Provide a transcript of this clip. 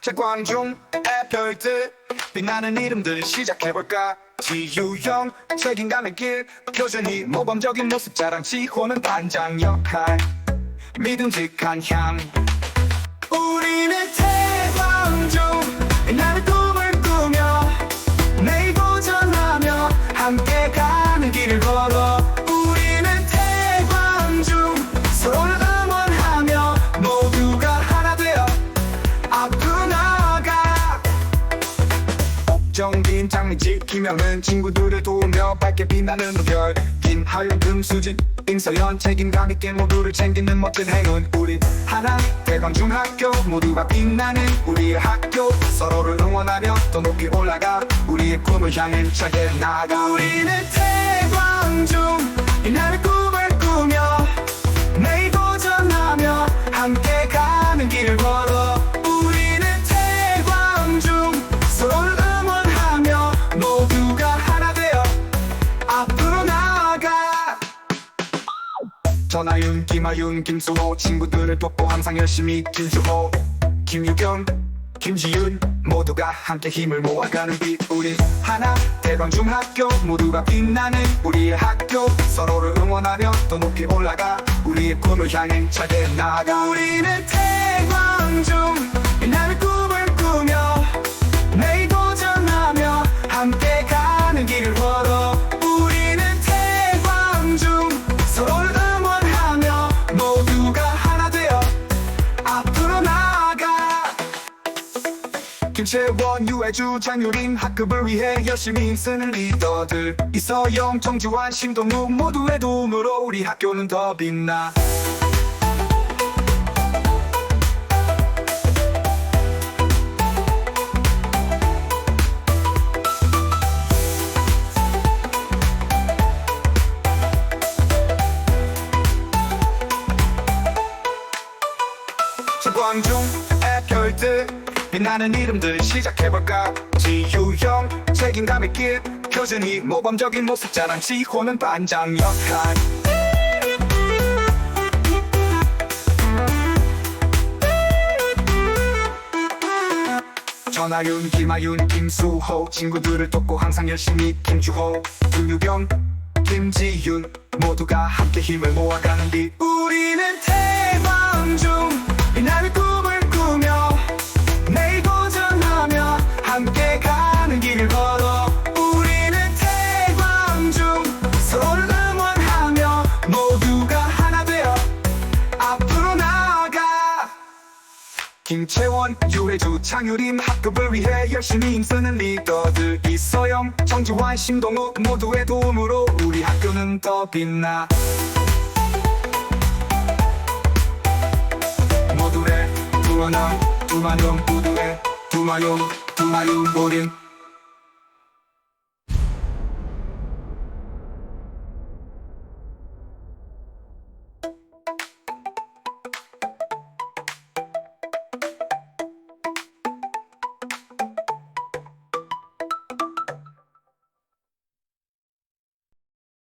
최광중의 별들 빛나는 이름들 시작해볼까? 지유형 책임감의 길. 표준이 모범적인 모습 자랑 지호는 반장 역할. 믿음직한 향 장미 지키며는 친구들을 도우며 밝게 빛나는 별 김하윤 금 수진 임서연 책임감 있게 모두를 챙기는 멋진 행운. 우리 하나 대광중학교 모두가 빛나는 우리의 학교. 서로를 응원하며 더 높이 올라가 우리의 꿈을 향해 차게 나가. 우리는 태광중 이날의 꿈 전하윤, 김하윤, 김수호 친구들을 돕고 항상 열심히 김수호, 김유경, 김지윤 모두가 함께 힘을 모아가는 빛 우리 하나 대광중학교 모두가 빛나는 우리의 학교. 서로를 응원하며 더 높이 올라가 우리의 꿈을 향해 차게 나가. 우리는 태 김채원, 유해주, 장유림 학급을 위해 열심히 쓰는 리더들. 이서영, 정주환, 심동욱 모두의 도움으로 우리 학교는 더 빛나. 최광중의 별들 빛나는 이름들 시작해볼까? 지유형 책임감의 길 표준이 모범적인 모습 자랑 지호는 반장 역할. 전하윤, 김하윤, 김수호 친구들을 돕고 항상 열심히 김주호, 김유경, 김지윤 모두가 함께 힘을 모아가는 길 우리는 태 김채원, 유해주, 장유림 학급을 위해 열심히 힘쓰는 리더들 이서영, 정지환, 심동욱 모두의 도움으로 우리 학교는 더 빛나. 모두의 두원함, 두만용 모두의 두마용, 두마용 우린